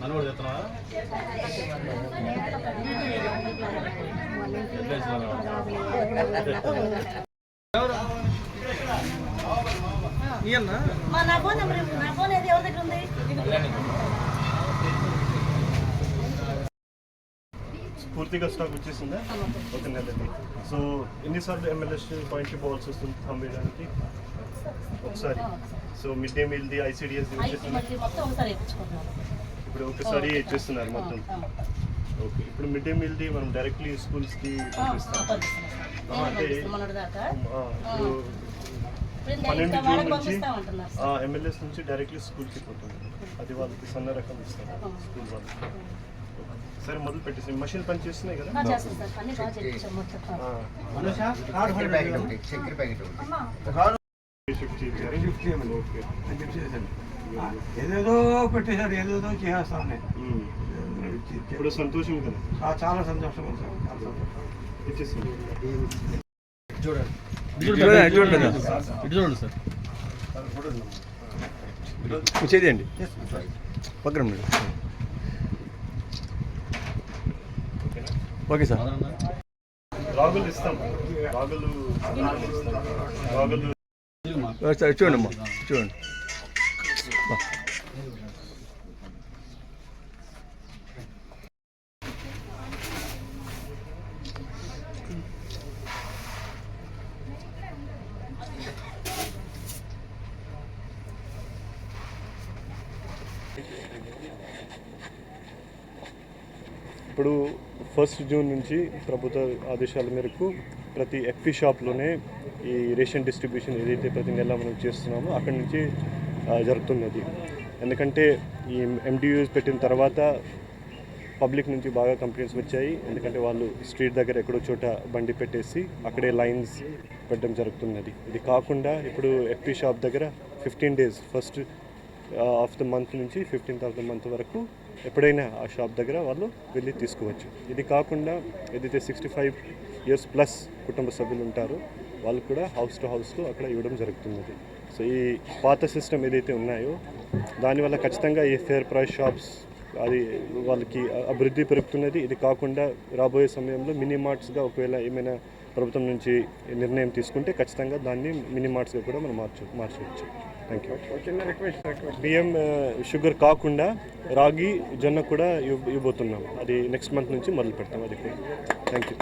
మనవాడు చెప్తున్నావా మా నా ఫోన్ నెంబర్ నా ఫోన్ ఏది? ఎవరి దగ్గర ఉంది? పూర్తిగా స్టాక్ వచ్చేసిందా? ఒక నెలది సో ఎన్నిసార్లు ఎమ్మెల్యేస్ పాయింట్కి పోవాల్సి వస్తుంది వేయడానికి ఒకసారి. సో మిడ్ డే మీల్ది ఇప్పించుకుంటున్నాను ఇప్పుడు ఒకసారి ఇచ్చేస్తున్నారు మొత్తం. ఓకే ఇప్పుడు మిడ్ డే మీల్ది మనం డైరెక్ట్లీ స్కూల్స్కి పంపిస్తాం. అంటే ఇప్పుడు పన్నెండు జూన్ నుంచి ఎమ్మెల్యేస్ నుంచి డైరెక్ట్లీ స్కూల్కి పోతుంది అది వాళ్ళకి సన్న రకం ఇస్తారు స్కూల్ వాళ్ళకి. సరే మొదలు పెట్టేసి మషిన్ పని చేస్తున్నాయి కదా? ఏదేదో పెట్టేశారు ఏదేదో చేసేస్తాను నేను ఉమ్. ఇప్పుడు సంతోషం కదా? ఆ, చాలా సంతోషం సార్. చాలా చూడండి. చూడండి సార్. చేయండి. పక్కన ఓకే సార్. రాగులు ఇస్తాం. రాగులు చూడండి అమ్మా చూడండి. ఇప్పుడు ఫస్ట్ జూన్ నుంచి ప్రభుత్వ ఆదేశాల మేరకు ప్రతి ఎఫ్పి షాప్లోనే ఈ రేషన్ డిస్ట్రిబ్యూషన్ ఏదైతే ప్రతి నెల మనం చేస్తున్నామో అక్కడి నుంచి జరుగుతున్నది. ఎందుకంటే ఈ ఎండియూస్ పెట్టిన తర్వాత పబ్లిక్ నుంచి బాగా కంప్లైంట్స్ వచ్చాయి. ఎందుకంటే వాళ్ళు స్ట్రీట్ దగ్గర ఎక్కడో చోట బండి పెట్టేసి అక్కడే లైన్స్ పెట్టడం జరుగుతున్నది. ఇది కాకుండా ఇప్పుడు ఎఫ్పి షాప్ దగ్గర fifteen days first of the month నుంచి ఫిఫ్టీన్త్ ఆఫ్ ద మంత్ వరకు ఎప్పుడైనా ఆ షాప్ దగ్గర వాళ్ళు వెళ్ళి తీసుకోవచ్చు. ఇది కాకుండా ఏదైతే సిక్స్టీ ఫైవ్ ఇయర్స్ ప్లస్ కుటుంబ సభ్యులు ఉంటారో వాళ్ళు కూడా హౌస్ టు హౌస్లో అక్కడ ఇవ్వడం జరుగుతున్నది. సో ఈ పాత సిస్టమ్ ఏదైతే ఉన్నాయో దానివల్ల ఖచ్చితంగా ఈ ఫేర్ ప్రైస్ షాప్స్ అది వాళ్ళకి అభివృద్ధి పెరుగుతున్నది. ఇది కాకుండా రాబోయే సమయంలో మినీ మార్ట్స్గా ఒకవేళ ఏమైనా ప్రభుత్వం నుంచి నిర్ణయం తీసుకుంటే ఖచ్చితంగా దాన్ని మినీ మార్ట్స్గా కూడా మనం మార్చు మార్చవచ్చు. థ్యాంక్ యూ బియ్యం షుగర్ కాకుండా రాగి జొన్న కూడా ఇవ్వ ఇవ్వబోతున్నాం. అది నెక్స్ట్ మంత్ నుంచి మొదలు పెడతాం అది కూడా. Thank you